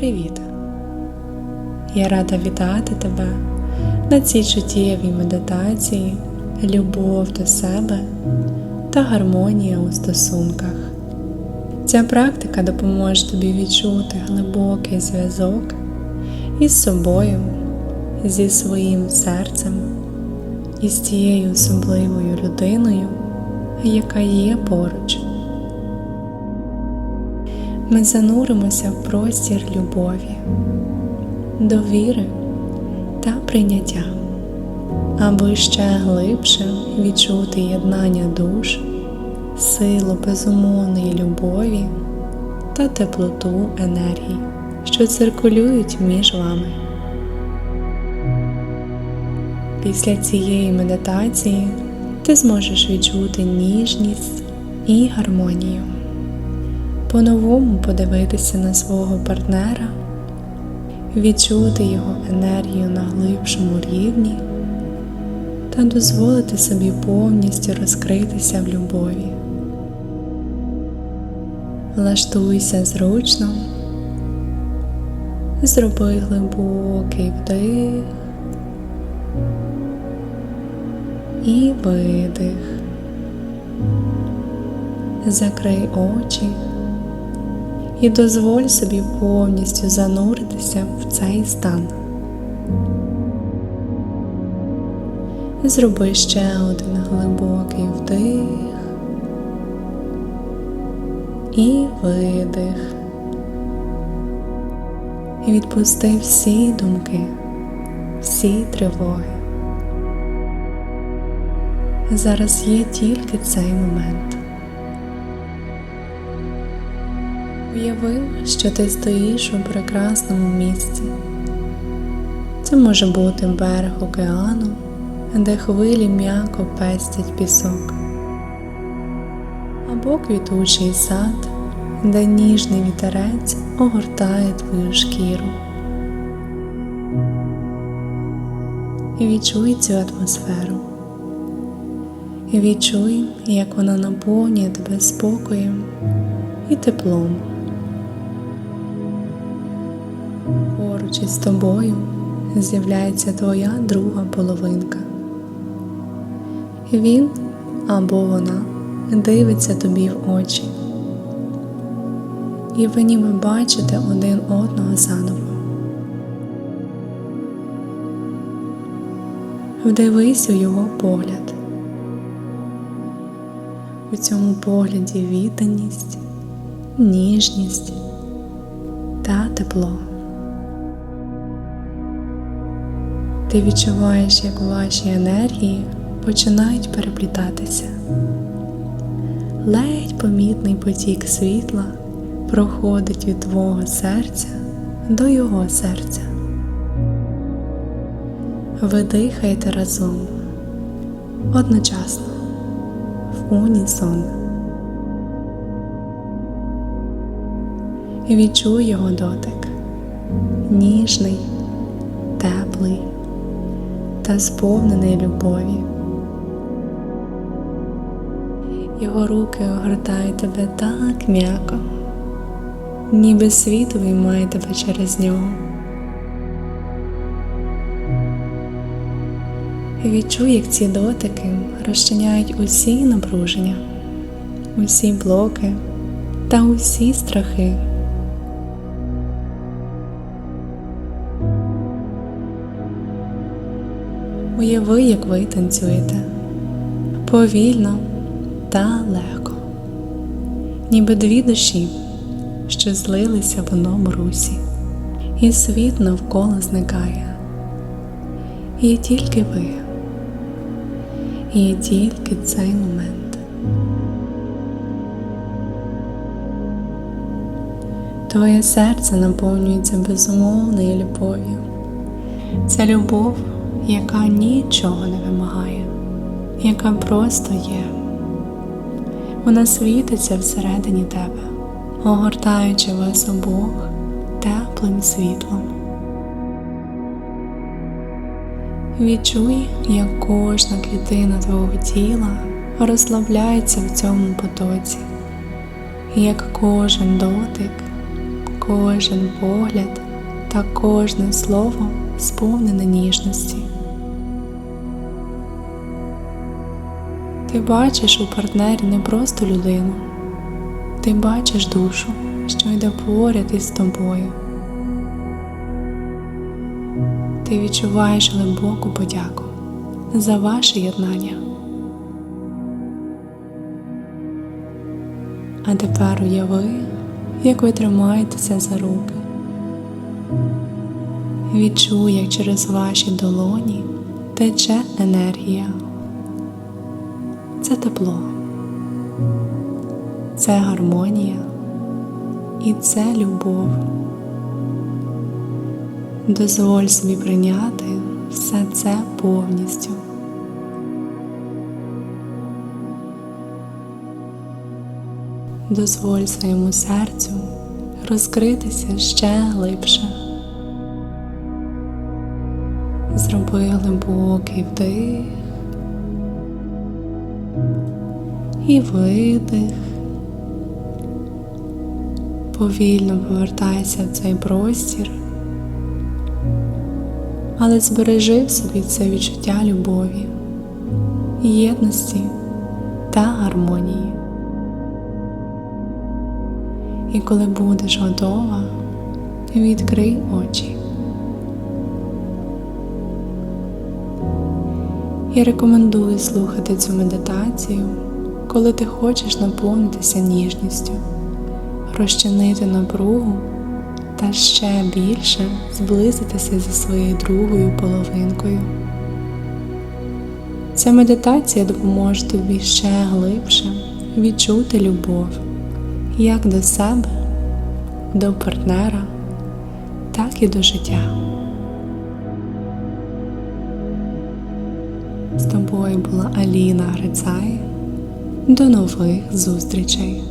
Привіт! Я рада вітати тебе на цій чуттєвій медитації, любов до себе та гармонія у стосунках. Ця практика допоможе тобі відчути глибокий зв'язок із собою, зі своїм серцем і з тією особливою людиною, яка є поруч. Ми зануримося в простір любові, довіри та прийняття, аби ще глибше відчути єднання душ, силу безумовної любові та теплоту енергії, що циркулюють між вами. Після цієї медитації ти зможеш відчути ніжність і гармонію, по-новому подивитися на свого партнера, відчути його енергію на глибшому рівні та дозволити собі повністю розкритися в любові. Влаштуйся зручно, зроби глибокий вдих і видих. Закрий очі і дозволь собі повністю зануритися в цей стан. Зроби ще один глибокий вдих і видих. І відпусти всі думки, всі тривоги. Зараз є тільки цей момент. Уяви, що ти стоїш у прекрасному місці. Це може бути берег океану, де хвилі м'яко пестять пісок, або квітучий сад, де ніжний вітерець огортає твою шкіру. І відчуй цю атмосферу. Відчуй, як вона наповнює тебе спокоєм і теплом. Поруч із тобою з'являється твоя друга половинка. Він або вона дивиться тобі в очі. І ви ніби бачите один одного заново. Вдивись у його погляд. У цьому погляді відданість, ніжність та тепло. Ти відчуваєш, як ваші енергії починають переплітатися. Ледь помітний потік світла проходить від твого серця до його серця. Ви дихаєте разом одночасно в унісон. Відчуй його дотик, ніжний, теплий та сповнений любові. Його руки огортають тебе так м'яко, ніби світ виймає тебе через нього. Відчуй, як ці дотики розчиняють усі напруження, усі блоки та усі страхи. Уяви, як ви танцюєте повільно та легко, ніби дві душі, що злилися в одному русі, і світ навколо зникає. Є тільки ви, є тільки цей момент. Твоє серце наповнюється безумовною любов'ю. Це любов яка нічого не вимагає, яка просто є. Вона світиться всередині тебе, огортаючи вас обох теплим світлом. Відчуй, як кожна клітина твого тіла розслабляється в цьому потоці, як кожен дотик, Кожен погляд та кожне слово сповнене ніжності. Ти бачиш у партнері не просто людину, ти бачиш душу, що йде поряд із тобою. Ти відчуваєш глибоку подяку за ваше єднання. А тепер уяви, як ви тримаєтеся за руки. Відчуй, як через ваші долоні тече енергія. Це тепло, це гармонія і це любов. Дозволь собі прийняти все це повністю. Дозволь своєму серцю розкритися ще глибше. Зроби глибокий вдих і видих. Повільно повертайся в цей простір, але збережи в собі це відчуття любові, єдності та гармонії. І коли будеш готова, відкрий очі. Я рекомендую слухати цю медитацію, коли ти хочеш наповнитися ніжністю, розчинити напругу та ще більше зблизитися зі своєю другою половинкою. Ця медитація допоможе тобі ще глибше відчути любов як до себе, до партнера, так і до життя. З тобою була Аліна Грицай. До нових зустрічей!